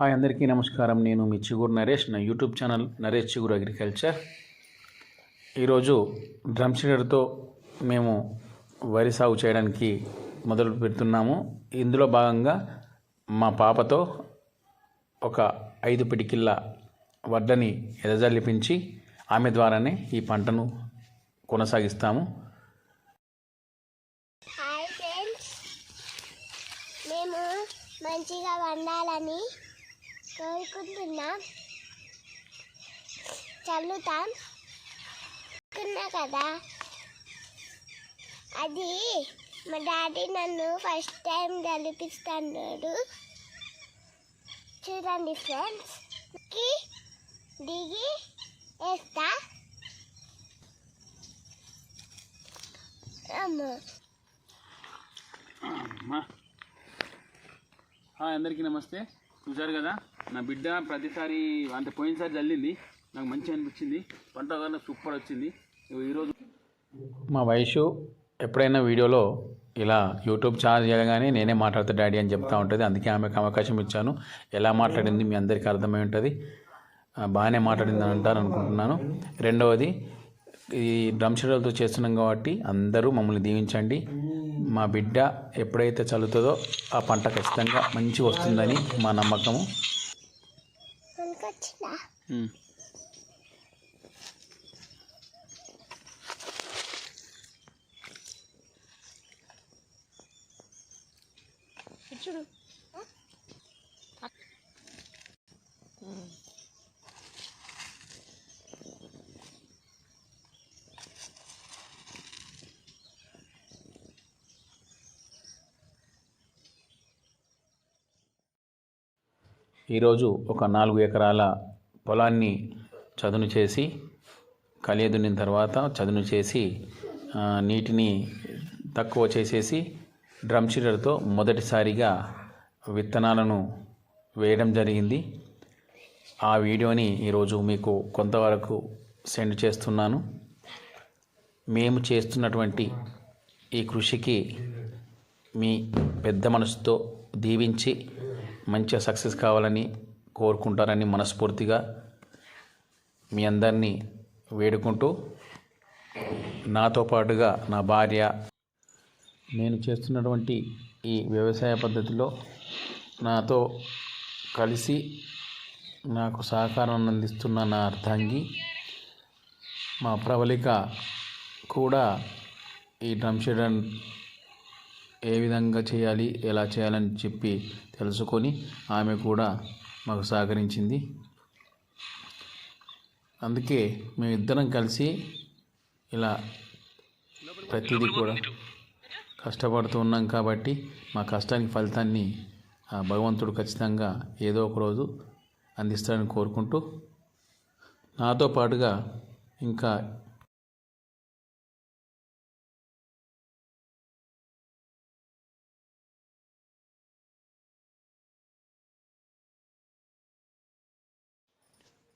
Hi అందరికీ నమస్కారం. నేను మీ చిగురు నరేష్ నా యూట్యూబ్ ఛానల్ నరేష్ చిగురు అగ్రికల్చర్. ఈరోజు డ్రమ్ సీడర్తో మేము వరి సాగు చేయడానికి మొదలు పెడుతున్నాము. ఇందులో భాగంగా మా పాపతో ఒక ఐదు పిటికిళ్ళ వడ్లని ఎదజల్లిపించి ఆమె ద్వారానే ఈ పంటను కొనసాగిస్తాము. మంచిగా వండాలని కోరుకుంటున్నాం చల్లుతాం. అనుకున్నా కదా. అది మా డాడీ నన్ను ఫస్ట్ టైం గెలిపిస్తున్నాడు. చూడండి ఫ్రెండ్స్కి దిగి వేస్తా. అందరికీ నమస్తే. చూసారు కదా? నా బిడ్డ ప్రతిసారి అంటే పోయినసారి చల్లింది. నాకు మంచిగా అనిపించింది. పంట కన్నా సూపర్ వచ్చింది. ఈరోజు మా వయసు ఎప్పుడైనా వీడియోలో ఇలా యూట్యూబ్ ఛానల్ చేయగానే నేనే మాట్లాడతా డాడీ అని చెప్తా ఉంటుంది. అందుకే ఆమెకు అవకాశం ఇచ్చాను. ఎలా మాట్లాడింది మీ అందరికీ అర్థమై ఉంటుంది. బాగానే మాట్లాడింది అని అంటారు అనుకుంటున్నాను. రెండవది ఈ డ్రమ్ షెడ్యూల్తో చేస్తున్నాం కాబట్టి అందరూ మమ్మల్ని దీవించండి. మా బిడ్డ ఎప్పుడైతే చల్లుతుందో ఆ పంట ఖచ్చితంగా మంచిగా వస్తుందని మా నమ్మకము. 起来。嗯。知道。ఈరోజు ఒక నాలుగు ఎకరాల పొలాన్ని చదును చేసి కలియదున్నిన తర్వాత చదును చేసి నీటిని తక్కువ చేసేసి డ్రమ్ షీడర్తో మొదటిసారిగా విత్తనాలను వేయడం జరిగింది. ఆ వీడియోని ఈరోజు మీకు కొంతవరకు సెండ్ చేస్తున్నాను. మేము చేస్తున్నటువంటి ఈ కృషికి మీ పెద్ద మనసుతో దీవించి మంచిగా సక్సెస్ కావాలని కోరుకుంటారని మనస్ఫూర్తిగా మీ అందరినీ వేడుకుంటూ నాతో పాటుగా నా భార్య నేను చేస్తున్నటువంటి ఈ వ్యవసాయ పద్ధతిలో నాతో కలిసి నాకు సహకారం అందిస్తున్న నా అర్థంగి మా ప్రవళిక కూడా ఈ డ్రమ్ షెడ్ ఏ విధంగా చేయాలి ఎలా చేయాలని చెప్పి తెలుసుకొని ఆమె కూడా మాకు సహకరించింది. అందుకే మేమిద్దరం కలిసి ఇలా ప్రతిదీ కూడా కష్టపడుతూ ఉన్నాం కాబట్టి మా కష్టానికి ఫలితాన్ని ఆ భగవంతుడు ఖచ్చితంగా ఏదో ఒక రోజు అందిస్తాడని కోరుకుంటూ నాతో పాటుగా ఇంకా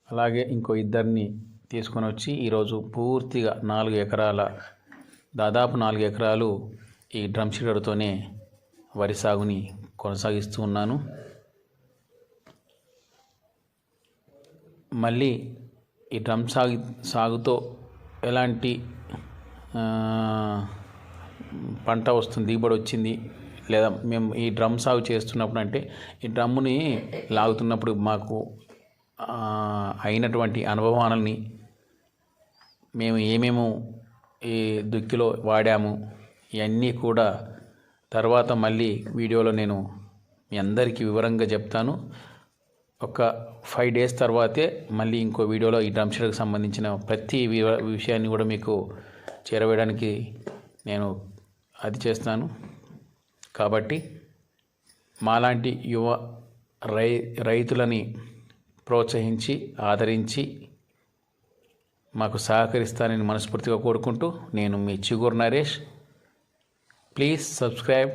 అలాగే ఇంకో ఇద్దరిని తీసుకొని వచ్చి ఈరోజు పూర్తిగా నాలుగు ఎకరాల దాదాపు నాలుగు ఎకరాలు ఈ డ్రమ్ షీడర్తోనే వరి సాగుని కొనసాగిస్తూ ఉన్నాను. మళ్ళీ ఈ డ్రమ్ సాగు సాగుతో ఎలాంటి పంట వస్తుంది దిగుబడి వచ్చింది లేదా మేము ఈ డ్రమ్ సాగు చేస్తున్నప్పుడు అంటే ఈ డ్రమ్ముని లాగుతున్నప్పుడు మాకు అయినటువంటి అనుభవాలని మేము ఏమేమో ఈ దుక్కిలో వాడాము ఇవన్నీ కూడా తర్వాత మళ్ళీ వీడియోలో నేను మీ అందరికీ వివరంగా చెప్తాను. ఒక ఫైవ్ డేస్ తర్వాతే మళ్ళీ ఇంకో వీడియోలో ఈ డ్రమ్ షెడ్కి సంబంధించిన ప్రతి విషయాన్ని కూడా మీకు చేరవేయడానికి నేను అది చేస్తాను. కాబట్టి మాలాంటి యువ రై రైతులని ప్రోత్సహించి ఆదరించి మాకు సహకరిస్తానని మనస్ఫూర్తిగా కోరుకుంటూ నేను మీ Chiguru Naresh. Please subscribe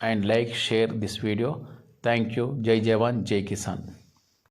and like share this video thank you జై జవాన్ జై కిసాన్